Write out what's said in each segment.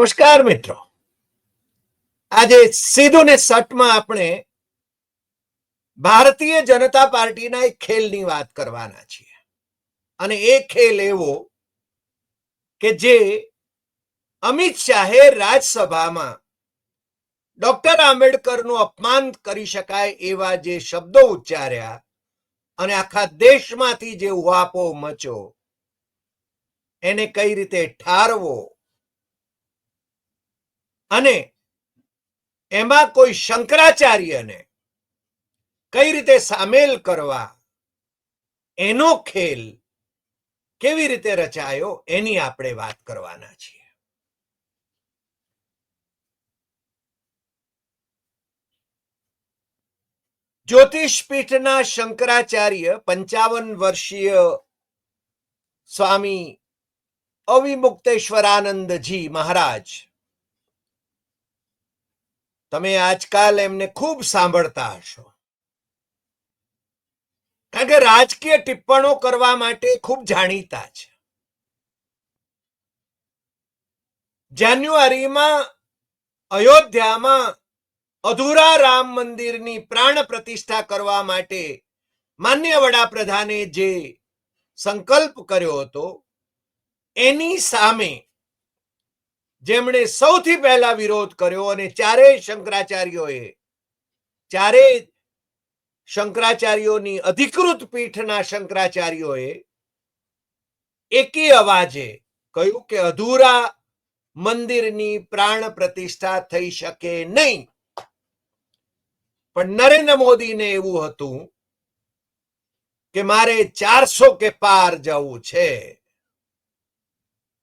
નમસ્કાર મિત્રો. આજે સીધું ને સટમાં આપણે ભારતીય જનતા પાર્ટીના એક ખેલની વાત કરવાના છીએ. અને એ ખેલ એવો કે જે અમિત શાહે રાજ્યસભામાં ડોક્ટર આંબેડકરનું અપમાન કરી શકાય એવા જે શબ્દો ઉચ્ચાર્યા અને આખા દેશમાંથી જે ઉહાપો મચો એને કઈ રીતે ઠારવો અને એમાં કોઈ શંકરાચાર્યને કઈ રીતે સામેલ કરવા, એનો ખેલ કેવી રીતે રચાયો, એની આપણે વાત કરવાના છીએ. જ્યોતિષ પીઠના શંકરાચાર્ય પંચાવન વર્ષીય સ્વામી અવિમુક્તેશ્વરાનંદજી મહારાજ તમે આજકાલ એમને ખૂબ સાંભળતા હશો. કારણ કે રાજકીય ટિપ્પણો કરવા માટે ખૂબ જાણીતા છે. જાન્યુઆરીમાં અયોધ્યામાં અધૂરા રામ મંદિરની પ્રાણ પ્રતિષ્ઠા કરવા માટે માન્ય વડાપ્રધાને જે સંકલ્પ કર્યો હતો, એની સામે જેમણે સૌથી પહેલા વિરોધ કર્યો અને ચારેય શંકરાચાર્યોએ, ચારેય શંકરાચાર્યોની અધિકૃત પીઠના શંકરાચાર્યોએ એકી અવાજે કહ્યું કે અધૂરા મંદિરની પ્રાણ પ્રતિષ્ઠા થઈ શકે નહીં. પણ નરેન્દ્ર મોદીને એવું હતું કે મારે ચારસો કે પાર જવું છે.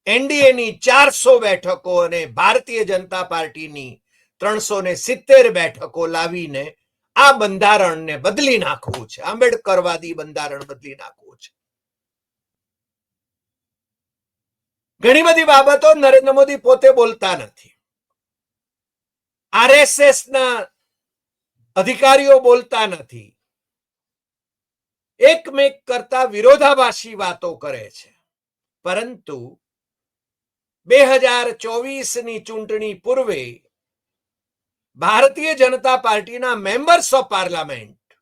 એનડીએની ચારસો બેઠકો અને ભારતીય જનતા પાર્ટીની ત્રણસો ને સિત્તેર બેઠકો લાવીને આ બંધારણને બદલી નાખવું છે. આંબેડકરવાદી બંધારણ બદલી નાખવું છે. ઘણી બધી બાબતો નરેન્દ્ર મોદી પોતે બોલતા નથી. આરએસએસ ના અધિકારીઓ બોલતા નથી. એકમેક કરતા વિરોધાભાસી વાતો કરે છે. પરંતુ બે હજાર ચોવીસની ચૂંટણી પૂર્વે ભારતીય જનતા પાર્ટીના મેમ્બર્સ ઓફ પાર્લામેન્ટ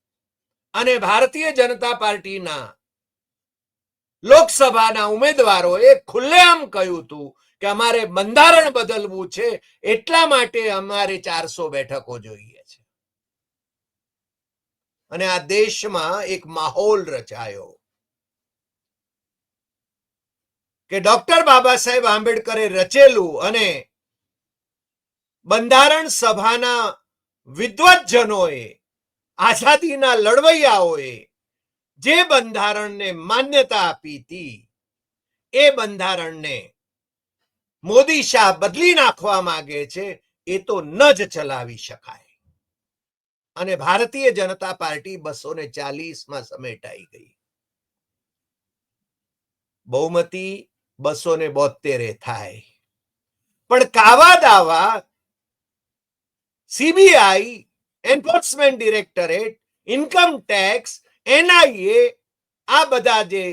અને ભારતીય જનતા પાર્ટીના લોકસભાના ઉમેદવારોએ ખુલ્લેઆમ કહ્યું હતું કે અમારે બંધારણ બદલવું છે, એટલા માટે અમારે ચારસો બેઠકો જોઈએ છે. અને આ દેશમાં એક માહોલ રચાયો. કે ડોક્ટર બાબા સાહેબ આંબેડકરે રચેલું અને બંધારણ સભાના વિદ્વજ્જનોએ, આઝાદીના લડવૈયાઓએ જે બંધારણને માન્યતા આપી હતી, એ બંધારણને મોદી શાહ બદલી નાખવા માંગે છે, એ તો ન જ ચલાવી શકાય. અને ભારતીય જનતા પાર્ટી બસો ને ચાલીસમાં સમેટાઈ ગઈ. બહુમતી બસો ને બોતેરે થાય. પણ કાવા દાવા CBI enforcement directorate income tax NIA આ બધા જે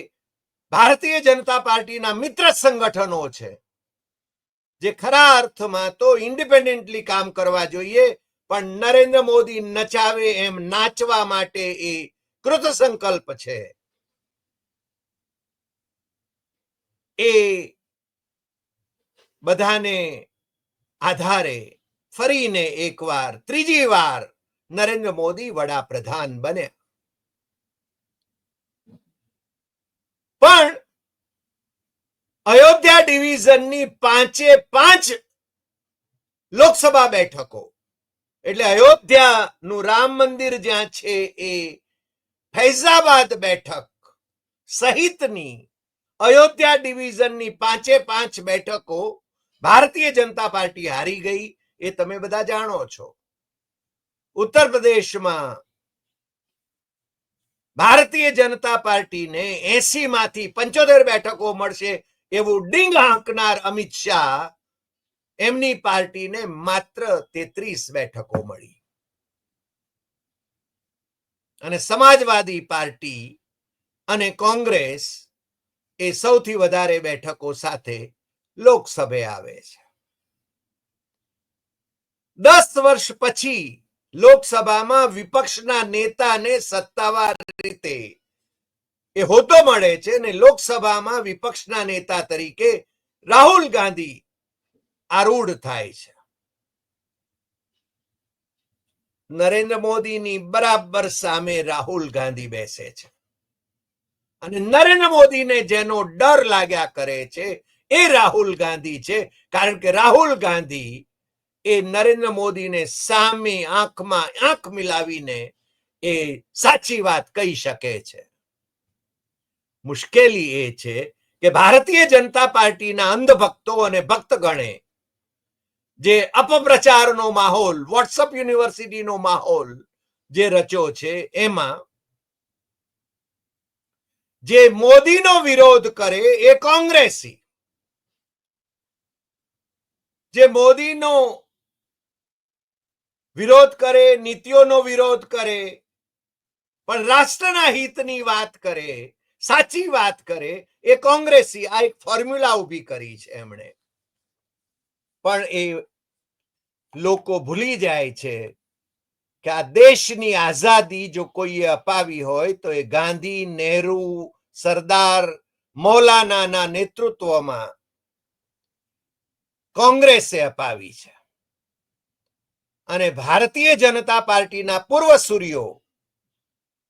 ભારતીય જનતા પાર્ટીના મિત્ર સંગઠનો છે, જે ખરા અર્થમાં તો ઇન્ડિપેન્ડન્ટલી કામ કરવા જોઈએ, પણ નરેન્દ્ર મોદી નચાવે એમ નાચવા માટે એ કૃત સંકલ્પ છે. એ બધાને આધારે ફરીને એકવાર, ત્રીજી વાર નરેન્દ્ર મોદી વડાપ્રધાન બન્યા. પણ અયોધ્યા ડિવિઝનની પાંચે પાંચ લોકસભા બેઠકો, એટલે અયોધ્યાનું રામ મંદિર જ્યાં છે એ ફૈઝાબાદ બેઠક સહિતની અયોધ્યા ડિવિઝનની પાંચે પાંચ બેઠકો ભારતીય જનતા પાર્ટી હારી ગઈ, એ તમે બધા જાણો છો. ઉત્તર પ્રદેશમાં ભારતીય જનતા પાર્ટીને એસી માંથી પંચોતેર બેઠકો મળશે એવું ડીંગ હાંકનાર અમિત શાહ એમની પાર્ટીને માત્ર તેત્રીસ બેઠકો મળી. અને સમાજવાદી પાર્ટી અને કોંગ્રેસ એ સૌથી વધારે બેઠકો સાથે લોકસભે આવે છે. દસ વર્ષ પછી લોકસભામાં વિપક્ષના નેતાને સત્તાવાર રીતે એ હોતો મળે છે ને લોકસભામાં વિપક્ષના નેતા તરીકે રાહુલ ગાંધી આરૂઢ થાય છે. નરેન્દ્ર મોદીની બરાબર સામે રાહુલ ગાંધી બેસે છે. અને નરેન્દ્ર મોદીને જેનો ડર લાગ્યા કરે છે, એ રાહુલ ગાંધી છે. કારણ કે રાહુલ ગાંધી એ નરેન્દ્ર મોદીને સામે આંખમાં આંખ મિલાવીને એ સાચી વાત કહી શકે છે. મુશ્કેલી એ છે કે ભારતીય જનતા પાર્ટીના અંધભક્તો અને ભક્તગણે જે અપપ્રચારનો માહોલ, વોટ્સઅપ યુનિવર્સિટીનો માહોલ જે રચ્યો છે, એમાં જે મોદીનો વિરોધ કરે એ કોંગ્રેસી. જે મોદીનો વિરોધ કરે, નીતિઓનો વિરોધ કરે, પણ રાષ્ટ્રના હિતની વાત કરે, સાચી વાત કરે, એ કોંગ્રેસી આ એક ફોર્મ્યુલા ઊભી કરી છે એમણે. પણ એ લોકો ભૂલી જાય છે કે આ દેશની આઝાદી જો કોઈએ અપાવી હોય, તો એ ગાંધી, નહેરુ, સરદાર, મૌલાનાના નેતૃત્વમાં કોંગ્રેસે અપાવી છે. અને ભારતીય જનતા પાર્ટીના પૂર્વ સૂર્યો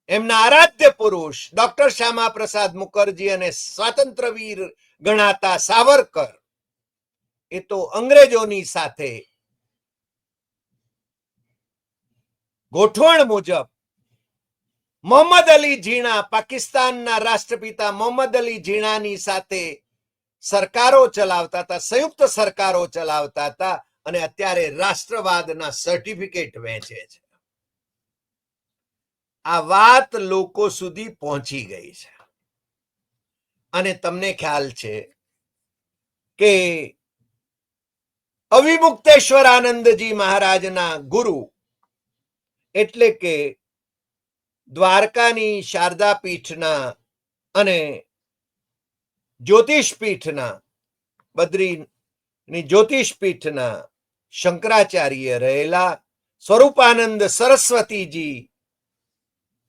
એમના આરાધ્ય પુરુષ, ડોક્ટર શ્યામા પ્રસાદ મુખર્જી અને સ્વાતંત્રવીર ગણાતા સાવરકર, એ તો અંગ્રેજોની સાથે ગોઠવણ મુજબ મોહમ્મદ અલી ઝીણા પાકિસ્તાનના રાષ્ટ્રપિતા મોહમ્મદ અલી ઝીણાની સાથે સરકારો ચલાવતા હતા, સંયુક્ત સરકારો ચલાવતા હતા અને અત્યારે રાષ્ટ્રવાદના સર્ટિફિકેટ વહેંચે છે. આ વાત લોકો સુધી પહોંચી ગઈ છે. અને તમને ખ્યાલ છે કે અવિમુક્તેશ્વર આનંદજી મહારાજના ગુરુ એટલે કે દ્વારકાની શારદા પીઠના અને જ્યોતિષ પીઠના બદ્રીની જ્યોતિષ પીઠના શંકરાચાર્ય રહેલા સ્વરૂપાનંદ સરસ્વતીજી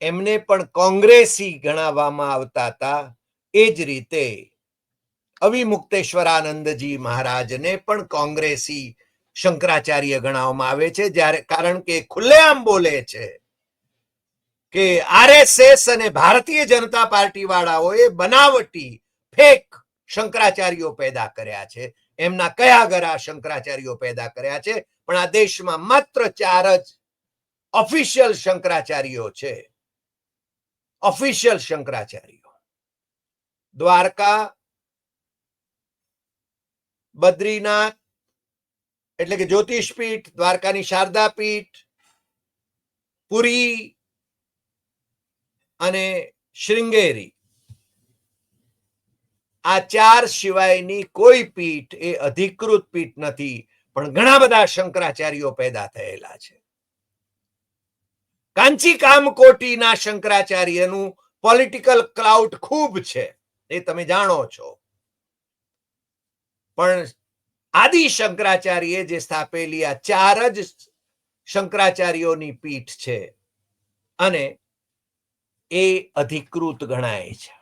એમને પણ કોંગ્રેસી ગણાવવામાં આવતા હતા. એ જ રીતે અવિમુક્તેશ્વરાનંદજી મહારાજને પણ કોંગ્રેસી શંકરાચાર્ય ગણાવવામાં આવે છે, જ્યારે કારણ કે ખુલ્લેઆમ બોલે છે કે આરએસએસ અને ભારતીય જનતા પાર્ટી વાળાઓએ બનાવટી ફેક શંકરાચાર્યો પેદા કર્યા છે. એમના કયા ગરા શંકરાચાર્યો પેદા કર્યા છે? પણ આ દેશમાં માત્ર ચાર જ ઓફિશિયલ શંકરાચાર્યો છે. ઓફિશિયલ શંકરાચાર્યો. દ્વારકા, બદ્રીનાથ એટલે કે જ્યોતિષ પીઠ દ્વારકાની શારદા પીઠ પુરી અને શૃંગેરી. આ ચાર સિવાયની કોઈ પીઠ એ અધિકૃત પીઠ નથી, પણ ઘણા બધા શંકરાચાર્યો પેદા થયેલા છે. કાંચી કામકોટીના શંકરાચાર્યનું પોલિટિકલ ક્લાઉટ ખૂબ છે, એ તમે જાણો છો. પણ આદિ શંકરાચાર્ય જે સ્થાપેલી આ ચાર જ શંકરાચાર્યોની પીઠ છે અને એ અધિકૃત ગણાય છે.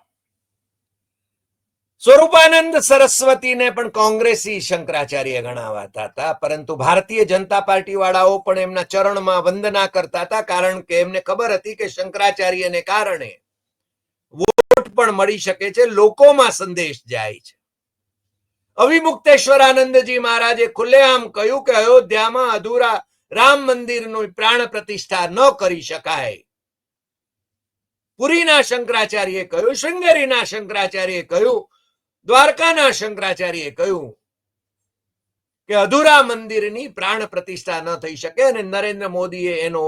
સ્વરૂપાનંદ સરસ્વતીને પણ કોંગ્રેસી શંકરાચાર્ય ગણાવાતા હતા, પરંતુ ભારતીય જનતા પાર્ટી વાળાઓ પણ એમના ચરણમાં વંદના કરતા હતા, કારણ કે એમને ખબર હતી કે શંકરાચાર્યને કારણે વોટ પણ મળી શકે છે, લોકોમાં સંદેશ જાય છે. અવિમુક્તેશ્વરાનંદજી મહારાજે ખુલ્લેઆમ કહ્યું કે અયોધ્યામાં અધૂરા રામ મંદિરનું પ્રાણ પ્રતિષ્ઠા ન કરી શકાય. પુરીના શંકરાચાર્યએ કહ્યું, શૃંગેરીના શંકરાચાર્યએ કહ્યું, દ્વારકાના શંકરાચાર્યએ કહ્યું કે અધૂરા મંદિરની પ્રાણ પ્રતિષ્ઠા ન થઈ શકે અને નરેન્દ્ર મોદીએ એનો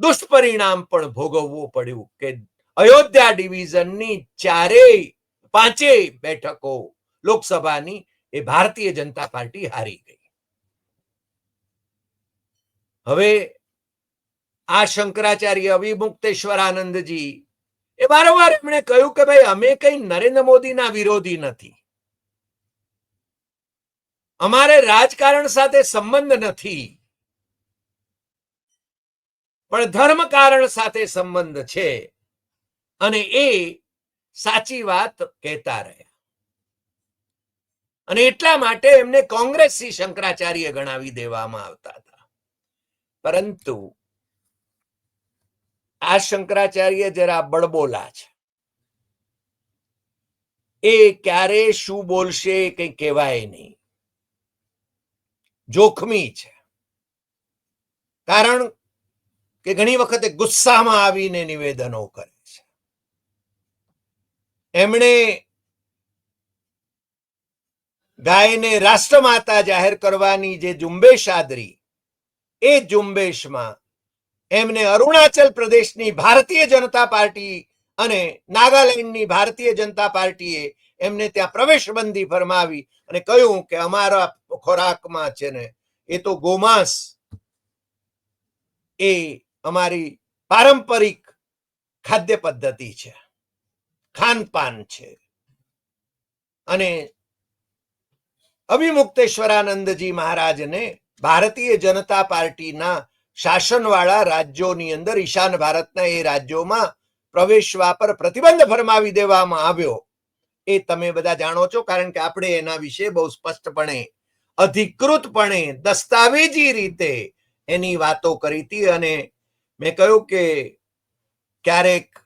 દુષ્પરિણામ પણ ભોગવવું પડ્યું કે અયોધ્યા ડિવિઝનની ચારેય, પાંચેય બેઠકો લોકસભાની એ ભારતીય જનતા પાર્ટી હારી ગઈ. હવે આ શંકરાચાર્ય અવિમુક્તેશ્વર આનંદજી, એ વારંવાર એમણે કહ્યું કે ભાઈ, અમે કઈ નરેન્દ્ર મોદીના વિરોધી નથી. અમારે રાજકારણ સાથે સંબંધ નથી. પણ ધર્મ કારણ સાથે સંબંધ છે. અને એ સાચી વાત કહેતા રહ્યા અને એટલા માટે એમને કોંગ્રેસી શંકરાચાર્ય ગણાવી દેવામાં આવતા હતા. પરંતુ આ શંકરાચાર્ય જરા બળબોલા છે. એ ક્યારે શું બોલશે કઈ કહેવાય નહીં. જોખમી છે. કારણ કે ઘણી વખતે ગુસ્સામાં આવીને નિવેદનો કરે છે. એમણે ગાયને રાષ્ટ્રમાતા જાહેર કરવાની જે ઝુંબેશ આદરી, એ ઝુંબેશમાં એમને અરુણાચલ પ્રદેશની ભારતીય જનતા પાર્ટી અને નાગાલેન્ડની ભારતીય જનતા પાર્ટીએ એમને ત્યાં પ્રવેશ બંધી ફરમાવી અને કહ્યું કે અમારા ખોરાકમાં છે ને, એ તો ગોમાંસ એ અમારી પારંપરિક ખાદ્ય પદ્ધતિ છે, ખાનપાન છે. અને અભિમુક્તેશ્વરાનંદજી મહારાજને ભારતીય જનતા પાર્ટીના શાસનવાળા રાજ્યોની અંદર ઈશાન ભારતના એ રાજ્યોમાં પ્રવેશવા પર પ્રતિબંધ ફરમાવી દેવામાં આવ્યો. એ તમે બધા જાણો છો કારણ કે આપણે એના વિશે બહુ સ્પષ્ટપણે, અધિકૃતપણે, દસ્તાવેજી રીતે એની વાતો કરી હતી અને મેં કહ્યું કે ક્યારેક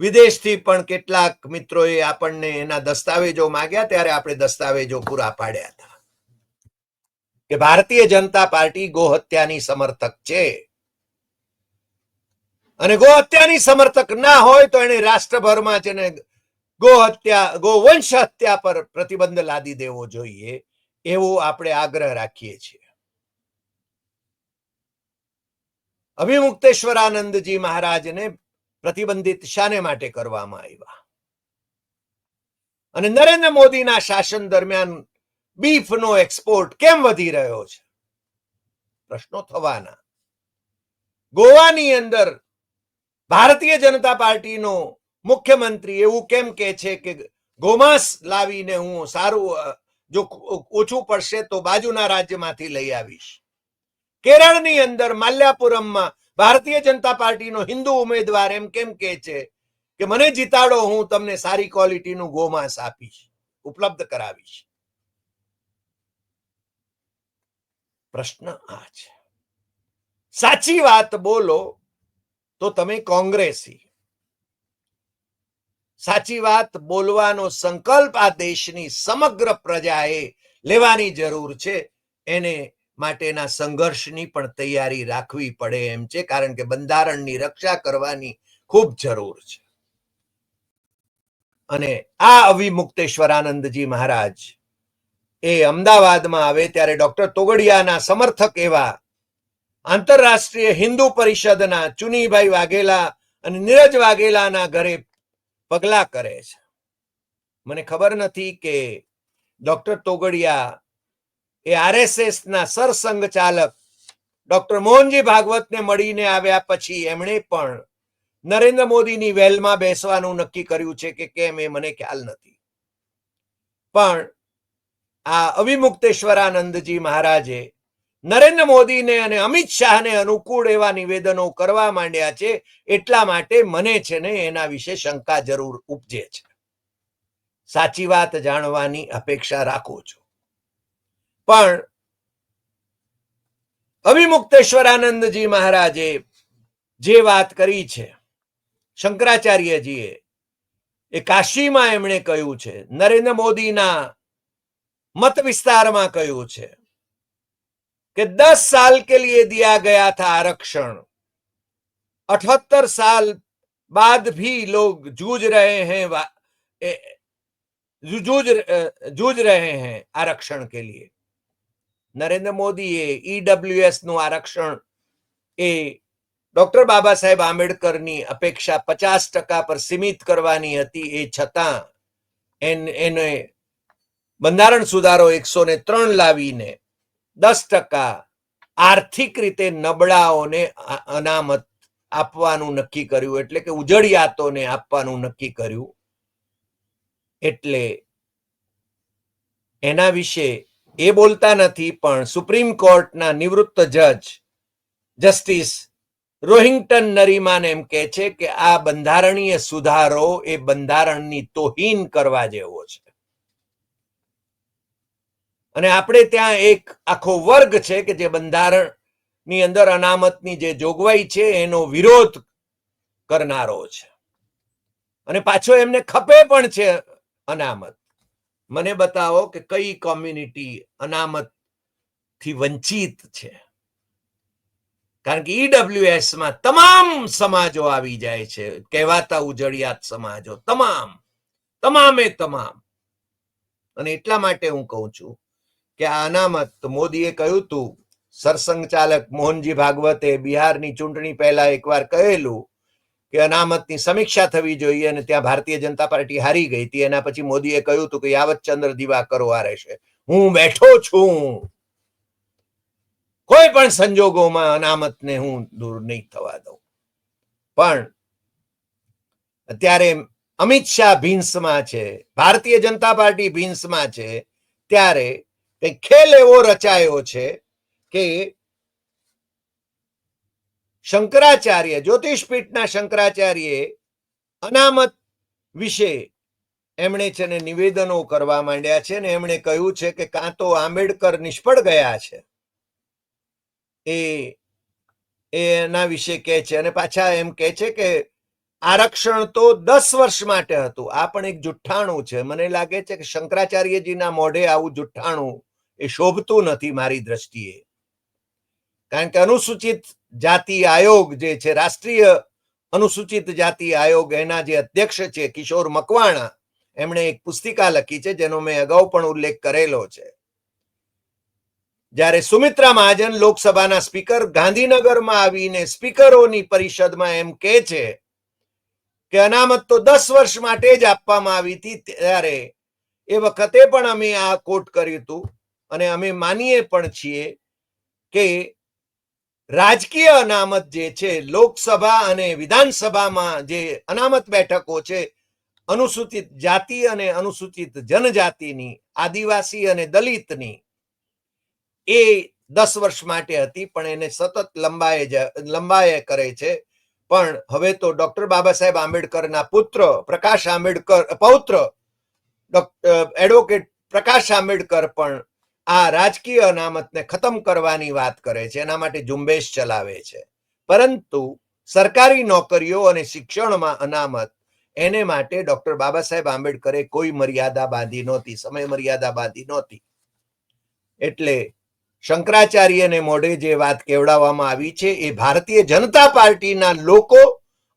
વિદેશથી પણ કેટલાક મિત્રોએ આપણને એના દસ્તાવેજો માગ્યા, ત્યારે આપણે દસ્તાવેજો પૂરા પાડ્યા હતા. કે ભારતીય જનતા પાર્ટી ગોહત્યાની સમર્થક છે. અને ગોહત્યાની સમર્થક ના હોય તો એને રાષ્ટ્રભરમાં છે ને ગોહત્યા ગોવંશ હત્યા પર પ્રતિબંધ લાદી દેવો જોઈએ, એવો આપણે આગ્રહ રાખીએ છીએ. અભિમુક્તેશ્વરાનંદજી મહારાજને પ્રતિબંધિત શાને માટે કરવામાં આવ્યા. અને નરેન્દ્ર મોદીના શાસન દરમિયાન બીફનો એક્સપોર્ટ કેમ વધી રહ્યો છે? પ્રશ્નો થવાના. ગોવાની અંદર ભારતીય જનતા પાર્ટીનો મુખ્યમંત્રી એવું કેમ કે છે કે ગોમાંસ લાવીને હું સારું જો ઓછું પડશે તો બાજુના રાજ્યમાંથી લઈ આવીશ. કેરળની અંદર માલ્યાપુરમમાં ભારતીય જનતા પાર્ટીનો હિન્દુ ઉમેદવાર એમ કેમ કે છે કે મને જીતાડો, હું તમને સારી ક્વોલિટીનું ગોમાંસ આપીશ, ઉપલબ્ધ કરાવીશ. પ્રશ્ન આ છે. સાચી વાત બોલો તો તમે કોંગ્રેસી. સાચી વાત બોલવાનો સંકલ્પ આ દેશની સમગ્ર પ્રજાએ લેવાની જરૂર છે. એને માટેના સંઘર્ષની પણ તૈયારી રાખવી પડે એમ છે, કારણ કે બંધારણની રક્ષા કરવાની ખૂબ જરૂર છે. અને આ અવિમુક્તેશ્વરાનંદજી મહારાજ એ અમદાવાદમાં આવે ત્યારે ડોક્ટર તોગડિયાના સમર્થક એવા આંતરરાષ્ટ્રીય હિન્દુ પરિષદના ચુનીભાઈ વાઘેલા અને નીરજ વાઘેલાના ઘરે પગલા કરે છે. મને ખબર નથી કે ડોક્ટર તોગડિયા એ આરએસએસ ના સરસંઘ ચાલક ડોક્ટર મોહનજી ભાગવતને મળીને આવ્યા પછી એમણે પણ નરેન્દ્ર મોદીની વેલમાં બેસવાનું નક્કી કર્યું છે કે કેમ એ મને ખ્યાલ નથી. પણ આ અવિમુક્તેશ્વરાનંદજી મહારાજે નરેન્દ્ર મોદીને અને અમિત શાહને અનુકૂળ એવા નિવેદનો કરવા માંડ્યા છે એટલા માટે મને છે ને એના વિશે શંકા જરૂર ઉપજે છે. સાચી વાત જાણવાની અપેક્ષા રાખું છું. પણ અવિમુક્તેશ્વરાનંદજી મહારાજે જે વાત કરી છે શંકરાચાર્યજીએ એ કાશીમાં એમણે કહ્યું છે નરેન્દ્ર મોદીના મત વિસ્તારમાં કહ્યું છે कि दस साल के लिए दिया गया था आरक्षण अठहत्तर साल बाद भी लोग जूझ रहे हैं वा- ए- जूझ जूझ रहे हैं आरक्षण के लिए નરેન્દ્ર મોદીએ ઈડબ્લ્યુએસનું આરક્ષણ એ ડોક્ટર બાબા સાહેબ આંબેડકરની અપેક્ષા પચાસ ટકા પર સીમિત કરવાની હતી એ છતાં એને બંધારણ સુધારો એકસો ને ત્રણ લાવીને દસ ટકા આર્થિક રીતે નબળાઓને અનામત આપવાનું નક્કી કર્યું, એટલે કે ઉજળિયાતોને આપવાનું નક્કી કર્યું. એટલે એના વિશે એ બોલતા નથી, પણ સુપ્રીમ કોર્ટના નિવૃત્ત જજ જસ્ટિસ રોહિંગ્ટન નરીમાન એમ કહે છે કે આ બંધારણીય સુધારો એ બંધારણની તોહીન કરવા જેવો છે. અને આપણે ત્યાં એક આખો વર્ગ છે કે જે બંધારણની અંદર અનામતની જે જોગવાઈ છે એનો વિરોધ કરનારો છે. અને પાછો એમને ખપે પણ છે અનામત. મને બતાવો કે કઈ કોમ્યુનિટી અનામતથી વંચિત છે? કારણ કે ઈડબ્લ્યુએસમાં તમામ સમાજો આવી જાય છે. કહેવાતા ઉજળિયાત સમાજો, તમામ, તમામે તમામ. અને એટલા માટે હું કહું છું કે આ અનામત મોદીએ કહ્યું હતું સરસંઘ ચાલક મોહનજી ભાગવતે બિહારની ચૂંટણી પહેલા એકવાર કહેલું કે અનામતની સમીક્ષા થવી જોઈએ અને ત્યાં ભારતીય જનતા પાર્ટી હારી ગઈ હતી. એના પછી મોદીએ કહ્યું હતું કે યાવત ચંદ્ર દિવાકરો આ રહેશે. હું બેઠો છું. કોઈ પણ સંજોગોમાં અનામતને હું દૂર નહીં થવા દઉં. પણ અત્યારે અમિત શાહ ભીન્સમાં છે, ભારતીય જનતા પાર્ટી ભીન્સમાં છે, ત્યારે ખેલ એવો રચાયો છે કે શંકરાચાર્ય, જ્યોતિષપીઠના શંકરાચાર્યએ અનામત વિશે એમણે છે ને નિવેદનો કરવા માંડ્યા છે ને એમણે કહ્યું છે કે કાં તો આંબેડકર નિષ્ફળ ગયા છે. એ, એના વિશે કહે છે અને પાછા એમ કહે છે કે આરક્ષણ તો દસ વર્ષ માટે હતું. આ પણ એક જુઠ્ઠાણું છે. મને લાગે છે કે શંકરાચાર્યજીના મોઢે આવું જુઠ્ઠાણું એ શોભતું નથી મારી દ્રષ્ટિએ. કારણ કે અનુસૂચિત જાતિ આયોગ જે છે, રાષ્ટ્રીય અનુસૂચિત જાતિ આયોગ, એના જે અધ્યક્ષ છે, કિશોર મકવાણા, એમણે એક પુસ્તિકા લખી છે, જેનો મેં અગાઉ પણ ઉલ્લેખ કરેલો છે. જ્યારે સુમિત્રા મહાજન લોકસભાના સ્પીકર, ગાંધીનગરમાં આવીને સ્પીકરોની પરિષદમાં એમ કે છે કે અનામત તો દસ વર્ષ માટે જ આપવામાં આવી હતી, ત્યારે એ વખતે પણ અમે આ કોટ કર્યું હતું અને અમે માનીએ પણ છીએ કે રાજકીય અનામત જે છે, લોકસભા અને વિધાનસભામાં જે અનામત બેઠકો છે, અનુસૂચિત જાતિ અને અનુસૂચિત જનજાતિની, આદિવાસી અને દલિતની, એ દસ વર્ષ માટે હતી, પણ એને સતત લંબાએ લંબાએ કરે છે. પણ હવે તો ડોક્ટર બાબા સાહેબ આંબેડકરના પુત્ર, પ્રકાશ આંબેડકર, પૌત્ર એડવોકેટ પ્રકાશ આંબેડકર પણ આ રાજકીય અનામતને ખતમ કરવાની વાત કરે છે, એના માટે ઝુંબેશ ચલાવે છે. પરંતુ સરકારી નોકરીઓ અને શિક્ષણમાં અનામત એને માટે ડોક્ટર બાબા સાહેબ આંબેડકરે કોઈ મર્યાદા બાંધી નહોતી, સમય મર્યાદા બાંધી નહોતી. એટલે શંકરાચાર્યને મોઢે જે વાત કેવડાવવામાં આવી છે, એ ભારતીય જનતા પાર્ટીના લોકો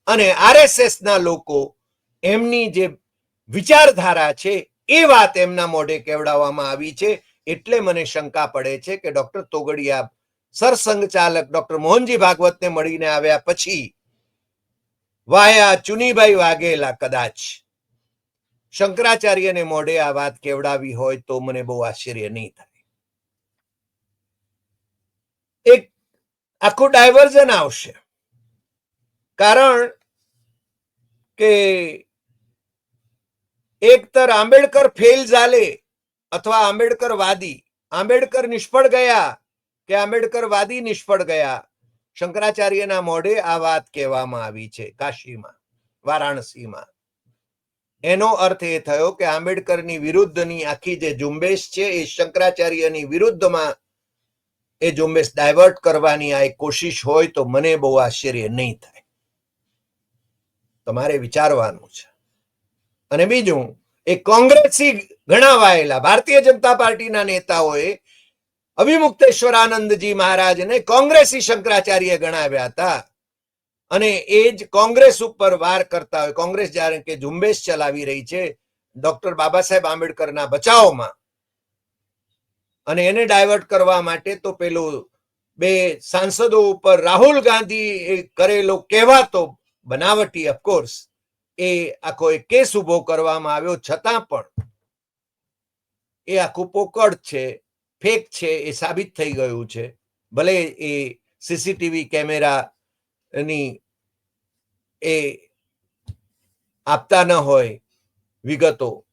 અને આરએસએસ ના લોકો એમની જે વિચારધારા છે, એ વાત એમના મોઢે કેવડાવવામાં આવી છે. એટલે મને શંકા પડે છે કે ડોક્ટર તોગડિયા સરસંઘ ચાલક ડોક્ટર મોહનજી ભાગવતને મળીને આવ્યા પછી વાયા ચુનીભાઈ વાઘેલા કદાચ શંકરાચાર્યને મોઢે આ વાત કેવડાવી હોય તો મને બહુ આશ્ચર્ય નહીં થાય. એક આખું ડાયવર્ઝન આવશે. કારણ કે એક તર આંબેડકર ફેલ ઝાલે અથવા આંબેડકર વાદી આંબેડકર નિષ્ફળ ગયા કે આંબેડકર વાદી નિષ્ફળ ગયા? શંકરાચાર્યના મોઢે આ વાત કહેવામાં આવી છે કાશીમાં, વારાણસીમાં. એનો અર્થ એ થયો કે આંબેડકરની વિરુદ્ધની આખી જે ઝુંબેશ છે એ શંકરાચાર્યની વિરુદ્ધમાં એ ઝુંબેશ ડાયવર્ટ કરવાની આ એક કોશિશ હોય તો મને બહુ આશ્ચર્ય નહીં થાય. તમારે વિચારવાનું છે. અને બીજું, એ કોંગ્રેસી ગણાવાયેલા. ભારતીય જનતા પાર્ટીના નેતાઓએ અભિમુક્તેશ્વર આનંદજી મહારાજને કોંગ્રેસી શંકરાચાર્ય ગણાવ્યા હતા. અને એ જ કોંગ્રેસ ઉપર વાર કરતા હોય. કોંગ્રેસ જ્યારે કે ઝુંબેશ ચલાવી રહી છે, ડોક્ટર બાબા સાહેબ આંબેડકરના બચાવમાં. અને એને ડાયવર્ટ કરવા માટે તો પેલો બે સાંસદો ઉપર રાહુલ ગાંધી કરેલો કહેવાતો બનાવટી ઓફકોર્સ એ આખો એક કેસ ઊભો કરવામાં આવ્યો. છતાં પણ એ આખું પોકળ છે, ફેક છે, એ સાબિત થઈ ગયું છે. ભલે એ સીસીટીવી કેમેરાની એ આપતા ન હોય વિગતો,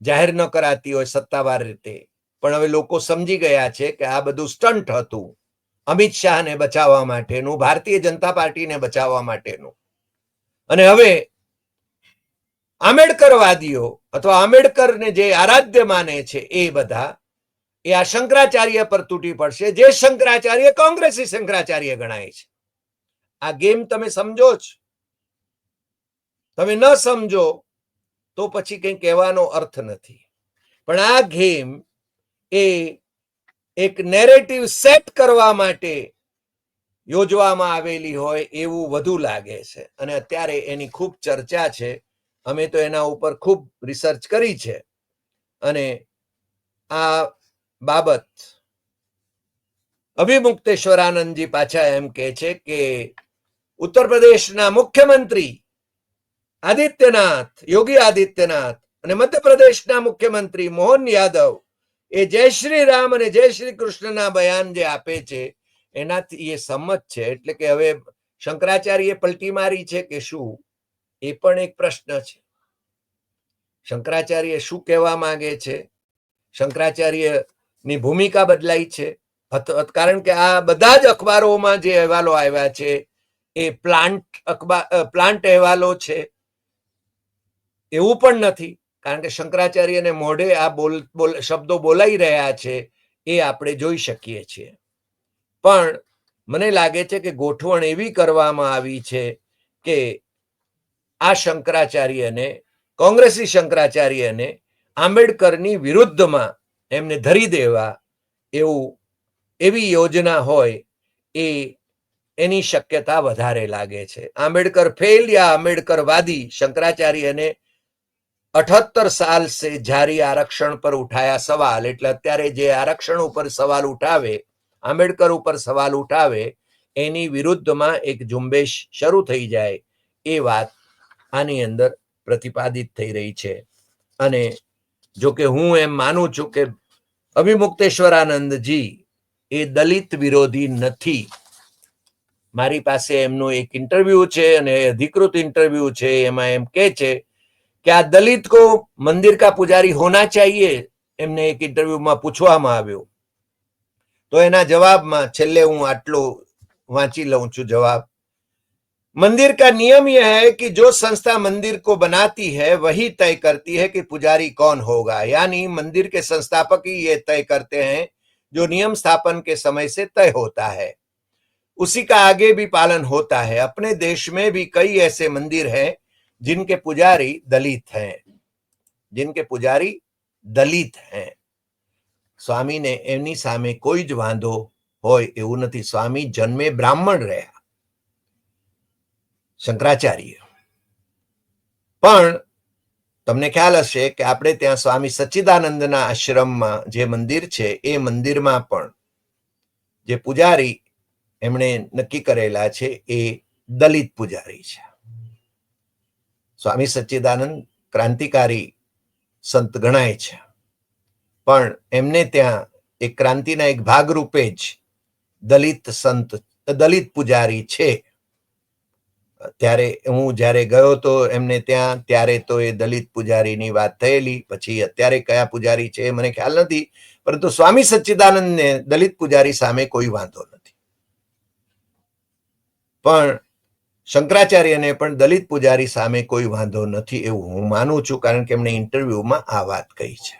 જાહેર ન કરાતી હોય સત્તાવાર રીતે. પણ હવે લોકો સમજી ગયા છે કે આ બધું સ્ટન્ટ હતું અમિત શાહને બચાવવા માટેનું, ભારતીય જનતા પાર્ટીને બચાવવા માટેનું. અને હવે આંબેડકરવાદીઓ અથવા આંબેડકરને જે આરાધ્ય માને છે એ બધા, એ આ શંકરાચાર્ય પર તૂટી પડશે, જે શંકરાચાર્ય કોંગ્રેસી શંકરાચાર્ય ગણાય છે. આ ગેમ તમે સમજો જ. તમે ન સમજો તો પછી કંઈ કહેવાનો અર્થ નથી. પણ આ ગેમ એ એક નેરેટિવ સેટ કરવા માટે યોજવામાં આવેલી હોય એવું વધુ લાગે છે. અને અત્યારે એની ખૂબ ચર્ચા છે. અમે તો એના ઉપર ખૂબ રિસર્ચ કરી છે. અને આ બાબત અભિમુક્તેશ્વરાનંદજી પાછા એમ કે છે કે ઉત્તર પ્રદેશના મુખ્યમંત્રી આદિત્યનાથ, યોગી આદિત્યનાથ અને મધ્યપ્રદેશના મુખ્યમંત્રી મોહન યાદવ એ જય શ્રી રામ અને જય શ્રી કૃષ્ણના બયાન જે આપે છે, એનાથી એ સંમત છે. એટલે કે હવે શંકરાચાર્ય પલટી મારી છે કે શું? એ પણ એક પ્રશ્ન છે. શંકરાચાર્ય શું કહેવા માંગે છે? શંકરાચાર્યની ભૂમિકા બદલાઈ છે. કારણ કે આ બધા જ અખબારોમાં જે અહેવાલો આવ્યા છે, એ પ્લાન્ટ અખબાર પ્લાન્ટ અહેવાલો છે. એવું પણ નથી, કારણ કે શંકરાચાર્યને મોઢે આ બોલ બોલ, શબ્દો બોલાઈ રહ્યા છે, એ આપણે જોઈ શકીએ છીએ. પણ મને લાગે છે કે ગોઠવણ એવી કરવામાં આવી છે કે આ શંકરાચાર્યને, કોંગ્રેસી શંકરાચાર્યને આંબેડકરની વિરુદ્ધમાં એમને ધરી દેવા એવું, એવી યોજના હોય એ એની શક્યતા વધારે લાગે છે. આંબેડકર ફેલ યા આંબેડકરવાદી શંકરાચાર્યને અઠહત્તર સાલ સે જારી આરક્ષણ પર ઉઠાયા સવાલ, એટલે અત્યારે જે આરક્ષણ ઉપર સવાલ ઉઠાવે, આંબેડકર ઉપર સવાલ ઉઠાવે, એની વિરુદ્ધમાં એક ઝુંબેશ શરૂ થઈ જાય એ વાત આની અંદર પ્રતિપાદિત થઈ રહી છે. અને જો કે હું એમ માનું છું કે અભિમુક્તેશ્વરાનંદજી એ દલિત વિરોધી નથી. મારી પાસે એમનો એક ઇન્ટરવ્યુ છે અને અધિકૃત ઇન્ટરવ્યુ છે. એમાં એમ કે છે કે આ દલિત કો મંદિર કા પુજારી હોના ચાહીએ? એમને એક ઇન્ટરવ્યુમાં પૂછવામાં આવ્યો. તો એના જવાબમાં છેલ્લે હું આટલો વાંચી લઉં છું જવાબ. मंदिर का नियम यह है कि जो संस्था मंदिर को बनाती है वही तय करती है कि पुजारी कौन होगा यानी मंदिर के संस्थापक ही ये तय करते हैं जो नियम स्थापन के समय से तय होता है उसी का आगे भी पालन होता है अपने देश में भी कई ऐसे मंदिर हैं जिनके पुजारी दलित हैं जिनके पुजारी દલિત હે સ્વામીને એમની સામે કોઈ જ વાંધો હોય એવું નથી સ્વામી જન્મે બ્રાહ્મણ રહ્યા શંકરાચાર્ય. પણ તમને ખ્યાલ હશે કે આપણે ત્યાં સ્વામી સચ્ચિદાનંદના આશ્રમમાં જે મંદિર છે, એ મંદિરમાં પણ જે પૂજારી એમણે નક્કી કરેલા છે, એ દલિત પૂજારી છે. સ્વામી સચ્ચિદાનંદ ક્રાંતિકારી સંત ગણાય છે. પણ એમને ત્યાં એક ક્રાંતિના એક ભાગરૂપે જ દલિત સંત, દલિત પૂજારી છે. ત્યારે હું જ્યારે ગયો તો એમને ત્યાં, ત્યારે તો એ દલિત પૂજારીની વાત થયેલી. પછી અત્યારે કયા પૂજારી છે મને ખ્યાલ નથી. પરંતુ સ્વામી સચ્ચિદાનંદને દલિત પૂજારી સામે કોઈ વાંધો નથી. પણ શંકરાચાર્યને પણ દલિત પૂજારી સામે કોઈ વાંધો નથી એવું હું માનું છું, કારણ કે એમણે ઇન્ટરવ્યુમાં આ વાત કહી છે.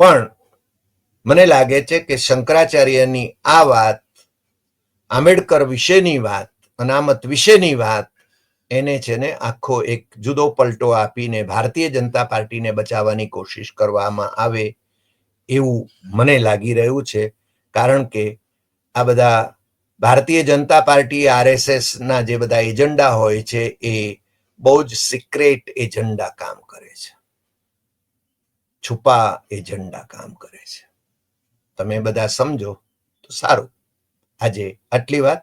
પણ મને લાગે છે કે શંકરાચાર્યની આ વાત આંબેડકર વિશેની વાત, અનામત વિશેની વાત, એને છે ને આખો એક જુદો પલટો આપીને ભારતીય જનતા પાર્ટીને બચાવવાની કોશિશ કરવામાં આવે એવું મને લાગી રહ્યું છે. કારણ કે આ બધા ભારતીય જનતા પાર્ટી આરએસએસ ના જે બધા એજન્ડા હોય છે, એ બહુ જ સિક્રેટ એજન્ડા કામ કરે છે. છુપા એજન્ડા કામ કરે છે. તમે બધા સમજો તો સારું. આજે આટલી વાત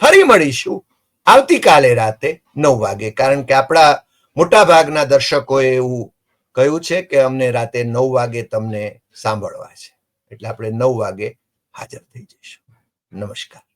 ફરી મળીશું. આવતીકાલે રાતે નવ વાગે. કારણ કે આપણા મોટા ભાગના દર્શકોએ એવું કહ્યું છે કે અમને રાતે નવ વાગે તમને સાંભળવા છે. એટલે આપણે નવ વાગે હાજર થઈ જઈશું. નમસ્કાર.